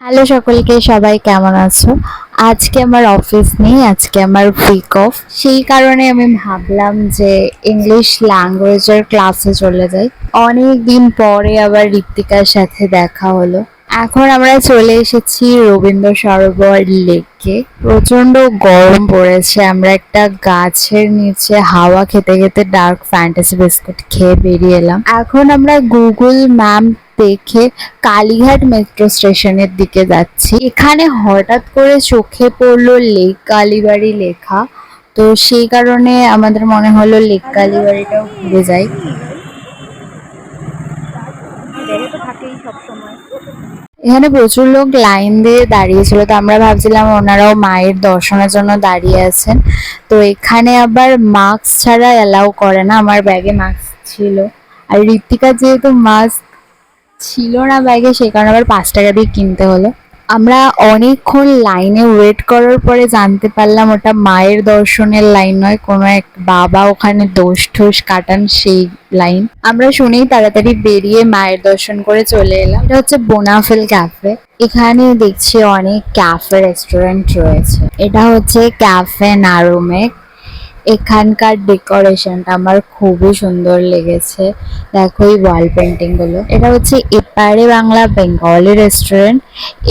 Hello সকলকে, সবাই কেমন আছো? আজকে আমার অফিস নেই, আজকে আমার উইক অফ সেই কারণে আমি ভাবলাম যে ইংলিশ ল্যাঙ্গুয়েজের ক্লাসে চলে যাই। অনেক দিন পরে আবার ঋত্বিকার সাথে দেখা হলো। এখন আমরা চলে এসেছি রবীন্দ্র সরোবর লেকে। প্রচণ্ড গরম পড়েছে, আমরা একটা গাছের নিচে হাওয়া খেতে খেতে ডার্ক ফ্যান্টাসি বিস্কুট খেয়ে বেরিয়ে এলাম। এখন আমরা গুগল ম্যাপ দেখে কালীঘাট মেট্রো স্টেশনের দিকে যাচ্ছি। এখানে হঠাৎ করে চোখে পড়ল লেক কালীবাড়ি লেখা। তো সেই কারণে আমাদের মনে হলো লেক কালীবাড়িটাও ঘুরে যাই। এখানে প্রচুর লোক লাইন দিয়ে দাঁড়িয়েছিল। তো আমরা ভাবছিলাম ওনারাও মায়ের দর্শনের জন্য দাঁড়িয়ে আছেন। তো এখানে আবার মাস্ক ছাড়া অ্যালাউ করে না। আমার ব্যাগে মাস্ক ছিল। আর ঋতিকা যেহেতু মাস্ক ছিল না ব্যাগে, সেই কারণে আবার পাঁচ টাকা দিয়ে কিনতে হলো। আমরা অনেকক্ষণ লাইনে ওয়েট করার পরে জানতে পারলাম ওটা মায়ের দর্শনের লাইন নয়, কোনো এক বাবা ওখানে দোষ ঠোষ কাটান সেই লাইন আমরা শুনেই তাড়াতাড়ি বেরিয়ে মায়ের দর্শন করে চলে এলাম। এটা হচ্ছে বোনাফেল ক্যাফে এখানে দেখছি অনেক ক্যাফে রেস্টুরেন্ট রয়েছে। এটা হচ্ছে ক্যাফে নারুমেক এখানকার ডেকোরেশনটা আমার খুবই সুন্দর লেগেছে। দেখো এই ওয়াল পেন্টিংগুলো এটা হচ্ছে এপারে বাংলা বেঙ্গলি রেস্টুরেন্ট।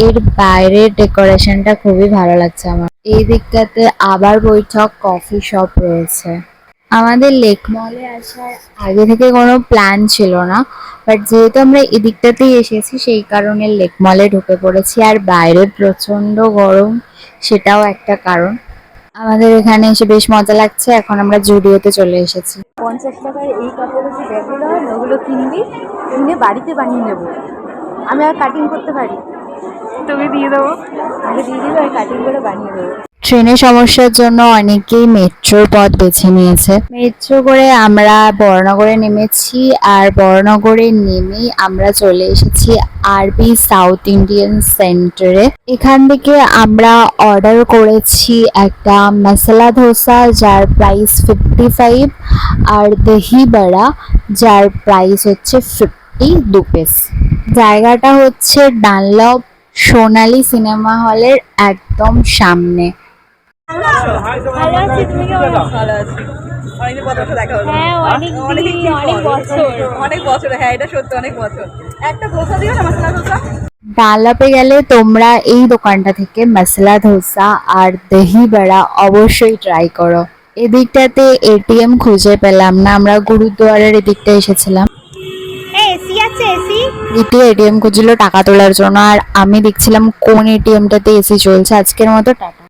এর বাইরের ডেকোরেশনটা খুবই ভালো লাগছে আমার। এই দিকটাতে আবার বৈঠক, কফি শপ রয়েছে। আমাদের লেক মলে আসার আগে থেকে কোনো প্ল্যান ছিল না। বাট যেহেতু আমরা এদিকটাতেই এসেছি, সেই কারণে লেক মলে ঢুকে পড়েছি। আর বাইরে প্রচণ্ড গরম, সেটাও একটা কারণ। আমাদের এখানে এসে বেশ মজা লাগছে। এখন আমরা জুডিওতে চলে এসেছি। পঞ্চাশ টাকার এই কাপড়ের যে ব্যাগগুলো হয় ওগুলো কিনবি কিনে বাড়িতে বানিয়ে নেব। আমি আর কাটিং করতে পারি। তোকে দিয়ে দেবো। আগে দিয়ে দিবি আর কাটিং করে বানিয়ে দেবো। ট্রেনের সমস্যার জন্য অনেকেই মেট্রোর পথ বেছে নিয়েছে। মেট্রো করে আমরা বড়নগরে নেমেছি আর বড়নগরে নেমেই আমরা চলে এসেছি আরবি সাউথ ইন্ডিয়ান সেন্টারে। এখান থেকে আমরা অর্ডার করেছি একটা মশলা ধোসা, যার প্রাইস ফিফটি ফাইভ আর দহি বড়া, যার প্রাইস হচ্ছে ফিফটি দু পিস জায়গাটা হচ্ছে ডানলপ সোনালী সিনেমা হলের একদম সামনে। ভালো আছি তুমি কেমন ভালো আছি। অনেকদিন পর দেখা হলো। হ্যাঁ, অনেক অনেক বছর। অনেক বছর হ্যাঁ এটা সত্যি অনেক বছর। একটা ধোসা দিও না মশলা ধোসা? ডানলপে গেলে তোমরা এই দোকানটা থেকে মশলা ধোসা আর দহি বড়া অবশ্যই ট্রাই করো। এদিকটাতে এটিএম খুঁজে পেলাম না আমরা গুরুদুয়ারের এদিকটা এসেছিলাম। এসি আছে এসি রীতি এটিএম খুঁজছিল টাকা তোলার জন্য আর আমি দেখছিলাম কোন এটিএমটাতে এসি চলছে আজকের মতো টাটা।